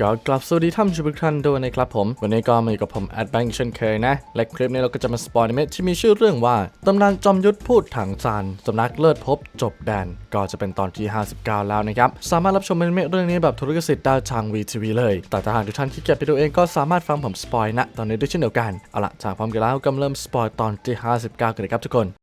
ก็กลับสวัสดีท่านผู้ชมทุกท่านด้วยนะครับผม วันนี้ก็มาอยู่กับผมแอดแบงค์เช่นเคยนะ และคลิปนี้เราก็จะมาสปอยเมะที่มีชื่อเรื่องว่า ตำนานจอมยุทธพูดถังซานสำนักเลิศภพจบแดน ก็จะเป็นตอนที่ 59 แล้วนะครับ สามารถรับชมอนิเมะเรื่องนี้แบบทุรกสิทธิ์ได้ทางวีทีวีเลย แต่ถ้าหากทุกท่านขี้เกียจไปดูเองก็สามารถฟังผมสปอยนะ ตอนนี้ด้วยเช่นเดียวกัน เอาละจากพร้อมกันแล้วก็เริ่มสปอยตอนที่ 59 กันเลยครับทุกคน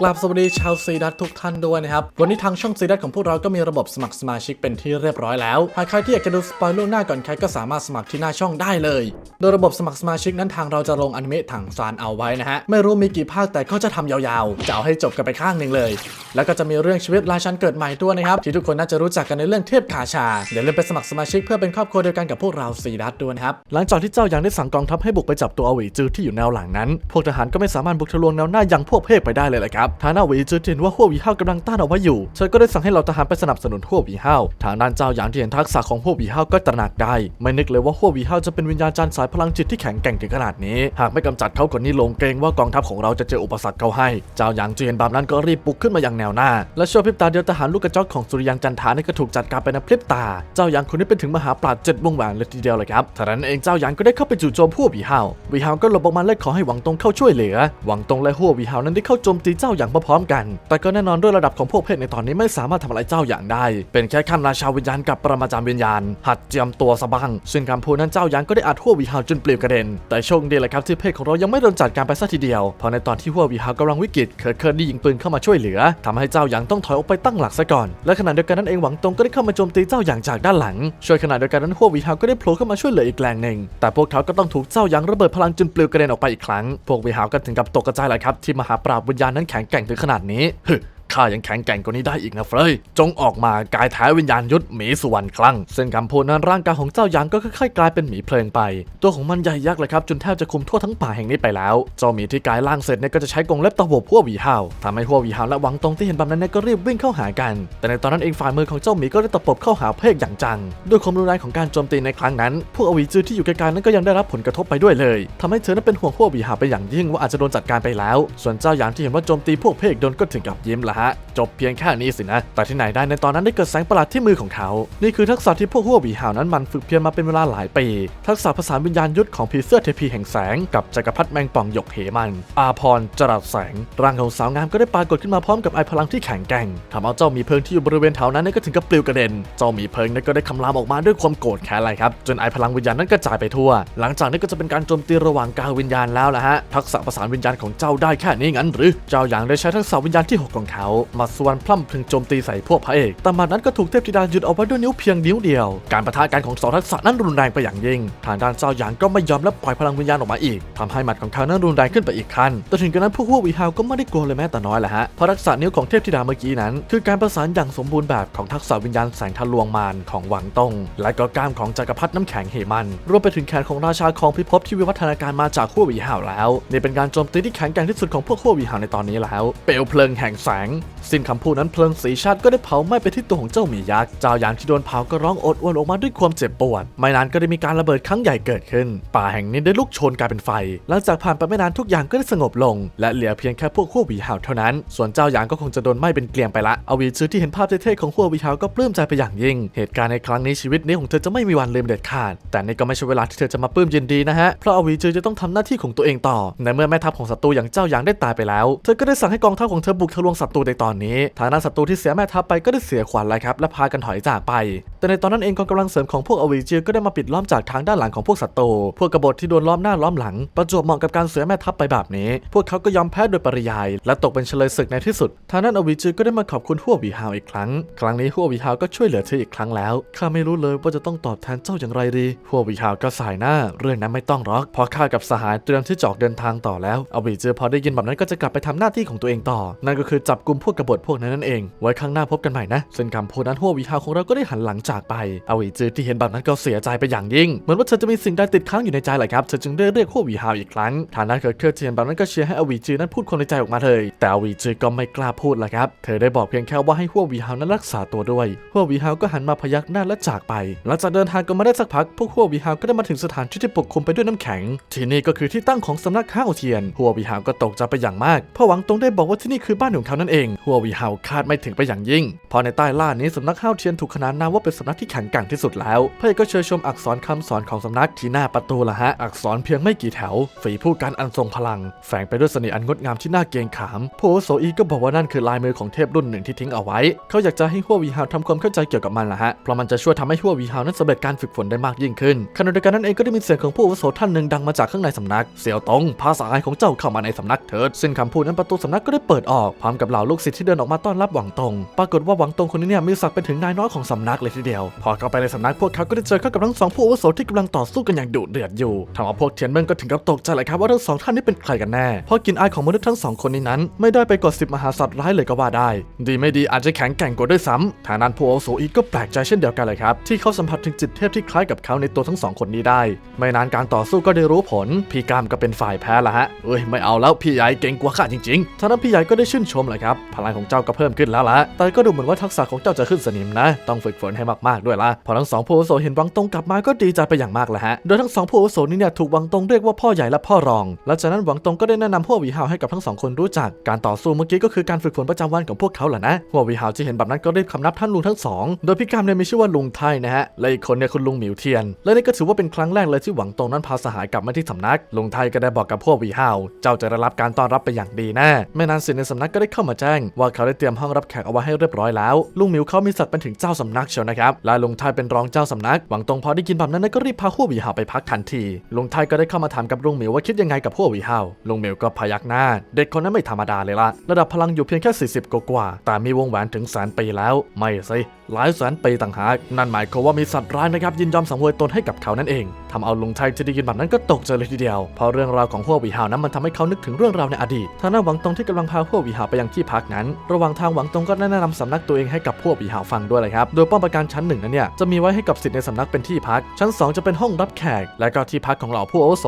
กราบสวัสดีชาวซีดัตทุกท่านด้วยนะครับ วันนี้ทางช่องซีดัตของพวกเราก็มีระบบสมัครสมาชิกเป็นที่เรียบร้อยแล้ว หากใครที่อยากจะดูสปอยล์ล่วงหน้าก่อนใครก็สามารถสมัครที่หน้าช่องได้เลย โดยระบบสมัครสมาชิกนั้นทางเราจะลงอนิเมะถังซานเอาไว้นะฮะ ไม่รู้มีกี่ภาคแต่ก็จะทำยาวๆจะเอาให้จบกันไปข้างหนึ่งเลย แล้วก็จะมีเรื่องชีวิตราชันเกิดใหม่ด้วยนะครับที่ทุกคนน่าจะรู้จักกันในเรื่องเทพขาชา เดี๋ยวเริ่มไปสมัครสมาชิกเพื่อเป็นครอบครัวเดียวกันกับพวกเราซีดัตด้วยนะครับ หลังจากที่เจ้าหยางได้สั่งกองทัพให้บุกไปจับตัวอวีจือที่อยู่แนวหลังนั้น พวกทหารก็ไม่สามารถบุกทะลวงแนวหน้ายังพวกเพกไปได้เลยละครับับทางหน้าอวีจื้อเห็นว่าหัววีห้ากำลังต้านเอาไว้อยู่เธอก็ได้สั่งให้เหล่าทหารไปสนับสนุนหัววีห้าทางด้านเจ้าหยางที่เห็นทักษะของหัววีห้าก็ตระหนักได้ ไม่นึกเลยว่าหัววีห้าจะเป็นวิญญาณจารย์สายพลังจิตที่แข็งแกร่งถึงขนาดนี้ หากไม่กำจัดเขาคนนี้ลงเกรงว่ากองทัพของเราจะเจออุปสรรคเขาให้ เจ้าหยางจีเห็นแบบนั้นก็รีบปลุกขึ้นมาอย่างแนวหน้า และชั่วพริบตาเดียวทหารลูกกระจอกของสุริยันจันทานี่ก็ถูกจัดการไปในพริบตา เจ้าหยางคนนี้เป็นถึงมหาปราชญ์เจ็ดวงแหวนเลยทีเดียวเลยครับท่านั้นเองเจ้าหยางก็ได้เข้าไปจู่โจมหัววีห้าววีห้าก็หลบออกมาและขอให้หวังตงเข้าช่วยเหลือ หวังตงและหัววีห้านั้นได้เข้าโจมตีเจ้าหยางพร้อมๆกัน แต่ก็แน่นอนด้วยระดับของพวกเพศในตอนนี้ไม่สามารถทำอะไรเจ้าหยางได้ เป็นแค่ขั้นราชาวิญญาณกับปรมาจารย์วิญญาณ หัดเจียมตัวซะบ้างซึ่งคำพูดนั้นเจ้าหยางก็ได้อัดหัววีห้าวจนเปลิวกระเด็น แต่โชคดีแหละครับที่เพศของเรายังไม่โดนจัดการไปซะทีเดียว เพราะในตอนที่หัววีห้าวกำลังวิกฤตเคิร์ดเคิร์ดได้ยิงปืนเข้ามาช่วยเหลือทำให้เจ้าหยางต้องถอยออกไปตั้งหลักซะก่อน และขณะเดียวกันนั้นเองหวังตรงก็ได้เข้ามาโจมตีเจ้าหยางจากด้านหลัง ช่วยขณะเดียวกันนั้นหัววีห้าวก็ได้โผล่เข้ามาช่วยเหลืออีกแรงหนึ่งแต่พวกเขาก็ต้องถูกเจ้าหยางระเบิดพลังจนปลิวกระเด็นออกไปอีกครั้ง พวกวีห้าวก็ถึงกับตกกระจายเลยครับที่มหาปราบวิญญาณนั้นแข็งแกร่งถึงขนาดนี้ฮึ ข้ายังแข็งแกร่งกว่านี้ได้อีกนะเฟรยจงออกมากายแท้วิญญาณยุทธหมีสุวรรณคลั่งซึ่งคำพูดนั้นร่างกายของเจ้าหยางก็ค่อยๆกลายเป็นหมีเพลิงไป ตัวของมันใหญ่ยักษ์เลยครับจนแทบจะคุมทั่วทั้งป่าแห่งนี้ไปแล้ว เจ้าหมีที่กลายร่างเสร็จเนี่ยก็จะใช้กรงเล็บตะบบหัวหวีห้าวทำให้หัวหวีห้าวและวังตรงที่เห็นแบบนั้นเนี่ยก็รีบวิ่งเข้าหากัน แต่ในตอนนั้นเองฝ่ามือของเจ้าหมีก็ได้ตะปบเข้าหาเพกอย่างจังด้วยความรุนแรงของการโจมตีในครั้งนั้น พวกอวีจือที่อยู่ไกลๆนั้นก็ยังได้รับผลกระทบไปด้วยเลยทำให้เธอนั้นเป็นห่วงพวกวีห้าวไปอย่างยิ่งว่าอาจจะโดนจัดการไปแล้ว ส่วนเจ้าหยางที่เห็นว่าโจมตีพวกเพกโดนก็ถึงกับยิ้มละฮะจบเพียงแค่นี้สินะ แต่ที่ไหนได้ในตอนนั้นได้เกิดแสงประหลาดที่มือของเขา นี่คือทักษะที่พวกหัววีหาวนั้นมันฝึกเพียรมาเป็นเวลาหลายปี ทักษะภาษานวิญญาณยุทธของผีเสื้อเทพีแห่งแสง กับจักรพรรดิแมงป่องหยกเหมัน อาพรจรัสแสง ร่างของสาวงามก็ได้ปรากฏขึ้นมาพร้อมกับไอพลังที่แข็งแกร่งทำเอาเจ้ามีเพิงที่อยู่บริเวณแถวนั้นก็ถึงกับปลิวกระเด็น เจ้ามีเพิงนั้นก็ได้คำรามออกมาด้วยความโกรธแค้นเลยครับ จนไอพลังวิญญาณนั้นกระจายไปทั่ว หลังจากนี้ก็จะเป็นการโจมตีระหว่างกายวิญญาณแล้วล่ะฮะ ทักษะภาษาวิญญาณของเจ้าได้แค่นี้งั้นหรือ เจ้าอย่างได้ใช้ทักษะวิญญาณที่หกของเขามาส่วนพล่ำพึงโจมตีใส่พวกพระเอก แต่หมัดนั้นก็ถูกเทพธิดาหยุดเอาไว้ด้วยนิ้วเพียงนิ้วเดียว การประทะกันของสองทักษะนั้นรุนแรงไปอย่างยิ่ง ทางด้านเจ้าหยางก็ไม่ยอมและปล่อยพลังวิญญาณออกมาอีกทำให้หมัดของเขานั้นรุนแรงขึ้นไปอีกขั้น แต่ถึงกระนั้นพวกพวกวีฮาวก็ไม่ได้กลัวเลยแม้แต่น้อยแหละฮะ เพราะทักษะนิ้วของเทพธิดาเมื่อกี้นั้น คือการประสานอย่างสมบูรณ์แบบของทักษะวิญญาณแสงทะลวงมารของหวังตง และก็กล้ามของจักรพรรดิน้ำแข็งเหมัน รวมไปถึงแขนของราชาของพิภพที่วิวัฒนาการมาจากขั้ววีฮาวแล้ว นี่เป็นการโจมตีที่แข็งแกร่งที่สุดของพวกขั้ววีฮาวในตอนนี้แล้ว เปลวเพลิงแห่งแสงสิ้นคำพูดนั้นเพลิงสีชาติก็ได้เผาไหม้ไปที่ตัวของเจ้าหมียักษ์ เจ้าหยางที่โดนเผาก็ร้องโอดอวนออกมาด้วยความเจ็บปวด ไม่นานก็ได้มีการระเบิดครั้งใหญ่เกิดขึ้น ป่าแห่งนี้ได้ลุกโชนกลายเป็นไฟ หลังจากผ่านไปไม่นานทุกอย่างก็ได้สงบลง และเหลือเพียงแค่พวกขั้ววีหาวเท่านั้น ส่วนเจ้าหยางก็คงจะโดนไหม้เป็นเกลียงไปละอวีชื่อที่เห็นภาพเท่ๆของขั้ววีหาวก็ปลื้มใจไปอย่างยิ่ง เหตุการณ์ในครั้งนี้ชีวิตนี้ของเธอจะไม่มีวันลืมเด็ดขาด แต่นี่ก็ไม่ใช่เวลาที่เธอจะมาปลื้มยินดีนะฮะ เพราะอวีจือจะต้องทำหน้าที่ของตัวเองต่อ ในเมื่อแม่ทัพของศัตรูอย่างเจ้าหยางได้ตายไปแล้ว เธอก็ได้สั่งให้กองทัพของเธอบุกทะลวงศัตรูในตอนนี้ฐานะศัตรูที่เสียแม่ทัพไปก็ได้เสียขวัญแล้วครับและพากันถอยจากไป แต่ในตอนนั้นเองกองกำลังเสริมของพวกอวีจือก็ได้มาปิดล้อมจากทางด้านหลังของพวกศัตรูพวกกบฏที่โดนล้อมหน้าล้อมหลัง ประจวบเหมาะกับการเสียแม่ทัพไปแบบนี้ พวกเขาก็ยอมแพ้โดยปริยาย และตกเป็นเฉลยศึกในที่สุดทางด้านอวีจือก็ได้มาขอบคุณหัววีฮาวอีกครั้ง ครั้งนี้หัววีฮาวก็ช่วยเหลือเธออีกครั้งแล้วข้าไม่รู้เลยว่าจะต้องตอบแทนเจ้าอย่างไรดีหัววีฮาวก็สายหน้า เรื่องนั้นไม่ต้องหรอกเพราะข้ากับสหายเตรียมที่จะออกเดินทางต่อแล้วอวีจือพอได้ยินแบบนั้นก็จะกลับไปทำหน้าที่ของตัวเองต่อ นั่นก็คือจับกลุมพวกกบฏพวกนั้นนั่นเอง ไว้ข้างหน้าพบกันใหม่นะซึ่งคำพูดนั้นหัววีฮาของเราก็ได้หันหลังจากจากไปอวีจือที่เห็นแบบนั้นก็เสียใจไปอย่างยิ่ง เหมือนว่าเธอจะมีสิ่งใดติดค้างอยู่ในใจแหละครับเธอจึงได้เรียกหัววีฮาอีกครั้งฐานะเกิดเครือที่เห็นแบบนั้นก็เชียร์ให้อวีจือนั้นพูดความในใจออกมาเลย แต่อวีจือก็ไม่กล้าพูดแหละครับเธอได้บอกเพียงแค่ว่าให้หัววีฮานั้นรักษาตัวด้วยหัววีฮาก็หันมาพยักหน้าและจากไป หลังจากเดินทางกันมาได้สักพักพวกหัววีฮาก็ได้มาถึงสถานที่ที่ปกคลุมไปด้วยน้ำแข็ง ที่นี่ก็คือที่ตั้งของสำนักข้าวเทียนหัววีฮาก็ตกใจไปอย่างมากเพราะหวังตรงได้บอกว่าที่นี่คือบ้านของเขานั่นเองหัววีฮาวคาดไม่ถึงไปอย่างยิ่งเพราะในใต้ล่านี้สำนักข้าวเทียนถูกขนานนามว่าเป็นสำนักที่แข็งแกร่งที่สุดแล้วเพื่อก็เชิญชมอักษรคำสอนของสำนักที่หน้าประตูละฮะ อักษรเพียงไม่กี่แถว ฝีผู้การอันทรงพลัง แฝงไปด้วยเสน่ห์อันงดงามที่น่าเกรงขามผู้วุโสอีก็บอกว่านั่นคือลายมือของเทพรุ่นหนึ่งที่ทิ้งเอาไว้ เขาอยากจะให้หัววีฮาวทำความเข้าใจเกี่ยวกับมันละฮะ เพราะมันจะช่วยทำให้หัววีฮาวนั้นสำเร็จการฝึกฝนได้มากยิ่งขึ้นขณะเดียวกันนั้นเองก็ได้มีเสียงของผู้อาวุโสท่านหนึ่งดังมาจากข้างในสำนัก เสี่ยวตงภาษาอายของเจ้าเข้ามาในสำนักเถิด ซึ่งคำพูดนั้นประตูสำนักก็ได้เปิดออกพร้อมกับเหล่าลูกศิษย์ที่เดินออกมาต้อนรับหวังตง ปรากฏว่าหวังตงคนนี้เนี่ยมีศักดิ์เป็นถึงนายน้อยของสำนักเลยทีเดียว พอเข้าไปในสำนักพวกเขาก็ได้เจอเข้ากับทั้งสองผู้อาวุโสที่กำลังต่อสู้กันอย่างดุเดือดอยู่ทำเอาพวกเทียนเมินก็ถึงกับตกใจเลยครับว่าทั้งสองท่านนี้เป็นใครกันแน่ เพราะกินอายของมนุษย์ทั้งสองคนนี้นั้น ไม่ได้ไปกว่าสิบมหาสัตว์ร้ายเลยก็ว่าได้ ดีไม่ดีอาจจะแข็งแกร่งกว่าด้วยซ้ำทางนั้นผู้อาวุโสอีกก็แปลกใจเช่นเดียวกันเลยครับที่เขาสัมผัสถึงจิตเทพที่คล้ายกับเขาในตัวทั้งสองคนนี้ได้ ไม่นานการต่อสู้ก็ได้รู้ผล พี่กามก็เป็นฝ่ายแพ้ละฮะเอ้ยไม่เอาแล้วพี่ใหญ่เก่งกว่าข้าจริงๆทางนั้นพี่ใหญ่ก็ได้ชื่นชมเลยครับพลังของเจ้าก็เพิ่มขึ้นแล้วละแต่ก็ดูเหมือนว่าทักษะของเจ้าจะขึ้นสนิมนะ ต้องฝึกฝนให้มากๆด้วยละพอทั้งสองผู้อาวุโสเห็นวังตงกลับมาก็ดีใจไปอย่างมากเลยฮะ โดยทั้งสองผู้อาวุโสนี้เนี่ยถูกวังตงเรียกว่าพ่อใหญ่และพ่อรอง หลังจากนั้นวังตงก็ได้แนะนำพวกวีฮาวให้กับทั้งสองคนรู้จัก การต่อสู้เมื่อกี้ก็คือการฝึกฝนประจำวันของพวกเขาแหละนะพวกวีฮาวที่เห็นแบบนั้นก็รีบคำนับท่านลุงทั้งสอง โดยพี่กามเนี่ยมีชื่อว่าลุงไทยนะฮะ และอีกคนเนี่ยคุณลุงหมิวเทียน และนี่ก็ถือว่าเป็นครั้งแรกเลยที่หวังตงนั้นพาสหายกลับมาที่สำนัก ลุงไทยก็ได้บอกกับพวกวีฮาวเจ้าจะได้รับการต้อนรับไปอย่างดีแน่ไม่นานสิในสำนักก็ได้เข้ามาแจ้งว่าเขาได้เตรียมห้องรับแขกเอาไว้ให้เรียบร้อยแล้ว ลุงหมิวเขามีศักดิ์เป็นถึงเจ้าสำนักเชียวนะครับ และลุงไทยเป็นรองเจ้าสำนัก หวังตรงพอได้กินแบบนั้นก็รีบพาพววีฮาไปพักทันที ลุงไทยก็ได้เข้ามาถามกับลุงหมิวว่าคิดยังไงกับพววีฮาลุงหมิวก็พยักหน้า เด็กคนนั้นไม่ธรรมดาเลยละระดับพลังอยู่เพียงแค่ 40กว่าแต่มีวงแหวนถึงแสนปีแล้ว ไม่สิ หลายแสนปีต่างหากนั่นหมายความว่ามีสัตว์ร้ายนะครับยินยอมสังเวยตนให้กับเขานั่นเองทำเอาลุงไทยที่ได้ยินแบบนั้นก็ตกใจเลยทีเดียวเพราะเรื่องราวของพวกวีฮาวนั้นมันทำให้เขานึกถึงเรื่องราวในอดีตทางด้านหวังตงที่กำลังพาพวกวีฮาวไปยังที่พักนั้น ระหว่างทางหวังตงก็ได้แนะนำสำนักตัวเองให้กับพวกวีฮาวฟังด้วยเลยครับโดยป้อมปราการชั้นหนึ่งนั้นเนี่ยจะมีไว้ให้กับสิทธิ์ในสำนักเป็นที่พัก ชั้นสองจะเป็นห้องรับแขก และก็ที่พักของเหล่าผู้อาวุโส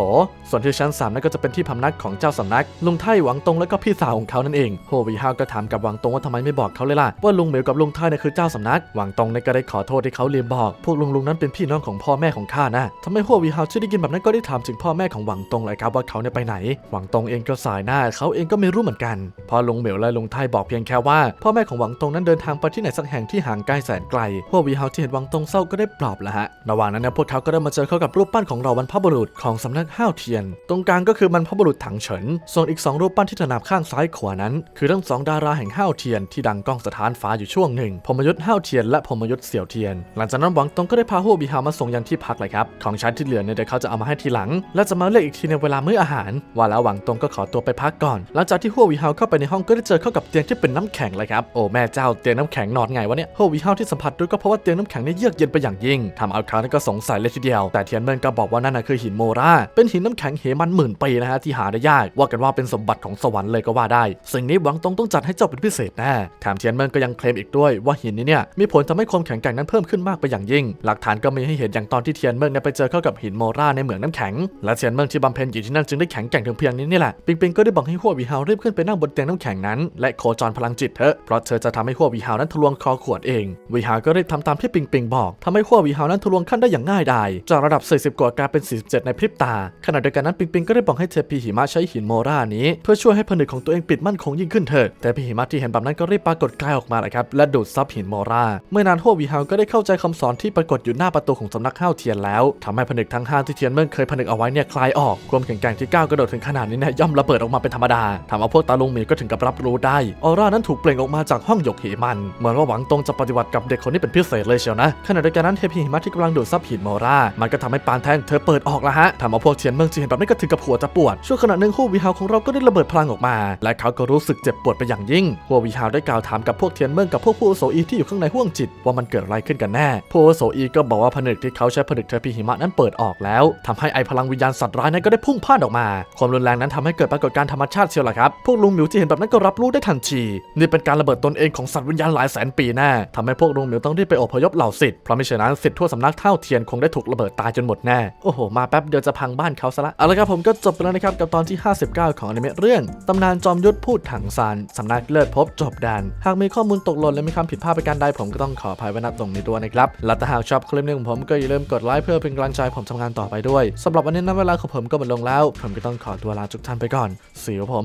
ส่วนที่ชั้นสามนั่นก็จะเป็นที่พำนักของเจ้าสำนัก ลุงไทหวังตงและก็พี่สาวของเขานั่นเองโฮวีฮาวก็ถามกับหวังตงว่าทำไมไม่บอกเขาเลยล่ะว่าลุงเหมียวกับลุงไทเนี่ยคือเจ้าสำนักหวังตงเนี่ยก็ได้ขอโทษที่เขาลืมบอก พวกลุงลุงนั้นเป็นพี่น้องของพ่อแม่ของข้านะทำให้โฮวีฮาวที่ได้ยินแบบนั้นก็ได้ถามถึงพ่อแม่ของหวังตงเลยครับว่าเขาเนี่ยไปไหน หวังตงเองก็สายหน้าเขาเองก็ไม่รู้เหมือนกัน พอลุงเหมียวและลุงไทบอกเพียงแค่ว่าพ่อแม่ของหวังตงนั้นเดินทางไปที่ไหนสักแห่งที่ห่างไกลแสนไกลโฮวีฮาวที่เห็นหวังตงเศร้าก็ได้ปลอบและฮะ ระหว่างนั้นเนยพวกเขาก็ได้มาเจอเข้ากับรูปปั้นของเราบรรพบุรุษของสำนักห้าวเทียน ตรงกลางก็คือบรรพบุรุษถังเฉิน ส่วนอีก 2 รูปปั้นที่ถนับข้างซ้ายขวานั้น คือทั้งสองดาราแห่งห้าวเทียนที่ดังก้องสถานฟ้าอยู่ช่วงหนึ่งพมยุทธ์ห้าวเทียนและพมยุทธเสี่ยวเทียน หลังจากนั้นหวังตงก็ได้พาหัวบีฮาวมาส่งยังที่พักเลยครับ ของชั้นที่เหลือเนี่ยเดี๋ยวเขาจะเอามาให้ทีหลัง และจะมาเรียกอีกทีในเวลามื้ออาหาร ว่าแล้วหวังตงก็ขอตัวไปพักก่อน หลังจากที่หัววีฮาวเข้าไปในห้องก็ได้เจอเข้ากับเตียงที่เป็นน้ำแข็งเลยครับ โอ้แม่เจ้าเตียงน้ำแข็งนอนไงวะเนี่ยหัววีฮาวที่สัมผัสด้วยก็เพราะว่าเตียงน้ำแข็งเนี่ยเยือกเย็นไปอย่างยิ่งทำเอาเขานี่ก็สงสัยเลยทีเดียว แต่เทียนเมินก็บอกว่านั่นน่ะคือหินโมราเป็นหินน้ำแข็งเหมันหมื่นปีนะฮะที่หาได้ยาก ว่ากันว่าเป็นสมบัติของสวรรค์เลยก็ว่าได้ สิ่งนี้หวังตงต้องจัดให้เจ้าเป็นพิเศษแน่แถมเทียนเมินก็ยังเคลมอีกด้วยว่าหินนี้เนี่ยมีผลทำให้ความแข็งแกร่งนั้นเพิ่มขึ้นมากไปอย่างยิ่ง หลักฐานก็มีให้เห็นอย่างตอนที่เทียนเมินเนี่ยไปเจอเข้ากับหินโมราในเหมืองน้ำแข็ง และเทียนเมินที่บำเพ็ญอยู่ที่นั่นจึงได้แข็งแกร่งถึงเพียงนี้นี่แหละ ปิงปิงก็ได้บอกให้หัววีฮาวรีบขึ้นไปนั่งบนเตียงน้ำแข็งนั้น และโคจรพลังจิตเถอะ เพราะเธอจะทำให้หัววีฮาวนั้นทะลวงคอขวดเอง วีฮาวก็รีบทำตามที่ปิงปิงบอกทำให้หัววีฮาวนั้นทะลวงขั้นได้อย่างง่ายดาย จากระดับ 40 กว่ากลายเป็น 47 ในพริบตา ขณะเดียวกันนั้นปิงปิงก็ได้บอกให้เทพีหิมะใช้หินโมรานี้ เพื่อช่วยให้ผนึกของตัวเองปิดมั่นคงยิ่งขึ้นเถิดแต่พีหิมะที่เห็นแบบนั้นก็รีบปรากฏกายออกมาเลยครับและดูดซับหินโมราเมื่อนานหัววีฮาก็ได้เข้าใจคำสอนที่ปรากฏอยู่หน้าประตูของสำนักห้าวเทียนแล้วทำให้ผนึกทั้งห้าที่เทียนเมินเคยผนึกเอาไว้เนี่ยคลายออกความแข็งแกร่งที่ก้าวกระโดดถึงขนาดนี้เนี่ยย่อมระเบิดออกมาเป็นธรรมดาทำเอาพวกตาลุงหมีก็ถึงกับรับรู้ได้ออร่านั้นถูกเปล่งออกมาจากห้องหยกเหมันเหมือนว่าหวังตรงจะปฏิบัติกับเด็กคนนี้เป็นพิเศษเลยเชียวนะขณะเดียวกันนั้นเทพีหิมะที่กำลังดูดซับหินโมรามันก็ทำให้ปานแทงเธอเปิดออกล้วฮะทำเอาพวกเทียนเมืองจีเห็นแบบนี้ก็ถึงกับหัวจะปวดช่วงขณะหนึ่งหัววีฮาวของเราก็ได้ระเบิดพลังออกมา และเขาก็รู้สึกเจ็บปวดไปอย่างยิ่งหัววีฮาวได้กล่าวถามกับพวกเทียนเมืองกับพวกผู้อุโสอีที่อยู่ข้างในห้วงจิตว่ามันเกิดอะไรขึ้นกันแน่ผู้วุโสอีก็บอกว่าผนึกที่เขาใช้ผนึกเทพีหิมะนั้นเปิดออกแล้วทำให้ไอพลังวิญญาณสัตว์ร้ายนั้นก็ได้พุ่งพ่านออกมา ความรุนแรงนั้นทำให้เกิดปรากฏการณ์ธรรมชาติเชียวล่ะครับ พวกลุงหมิวที่เห็นแบบนั้นก็รับรู้ได้ทันทีนี่เป็นการระเบิดตนเองของสัตว์วิญญาณหลายแสนปีแน่ทำให้พวกลุงหมิวต้องรีบไปอบพยพเหล่าสิทธิ์เพราะไม่เช่นนั้นสิทธิ์ทั่วสำนักเท่าเทียนคงได้ถูกระเบิดตายจนหมดแน่โอ้โหมาแป๊บเดียวจะพังบ้านเขาซะละเอาละครับผมก็จบไปแล้วนะครับกับตอนที่ 59 ของอนิเมะเรื่องตำนานจอมยุทธพูดถังซานสำนักเลิศภพจบดันหากมีข้อมูลตกหล่นและมีคำผิดพลาดประการใดผมก็ต้องขออภัยไว้ณตรงนี้ด้วยนะครับและถ้าหากชอบคลิปนี้ของผมก็อย่าลืมกดไลค์เพื่อเป็นกำลังใจผมทำงานต่อไปด้วยสำหรับวันนี้นั้นเวลาของผมก็หมดลงแล้ว ผมก็ต้องขอตัวลาทุกท่านไปก่อนสีวผม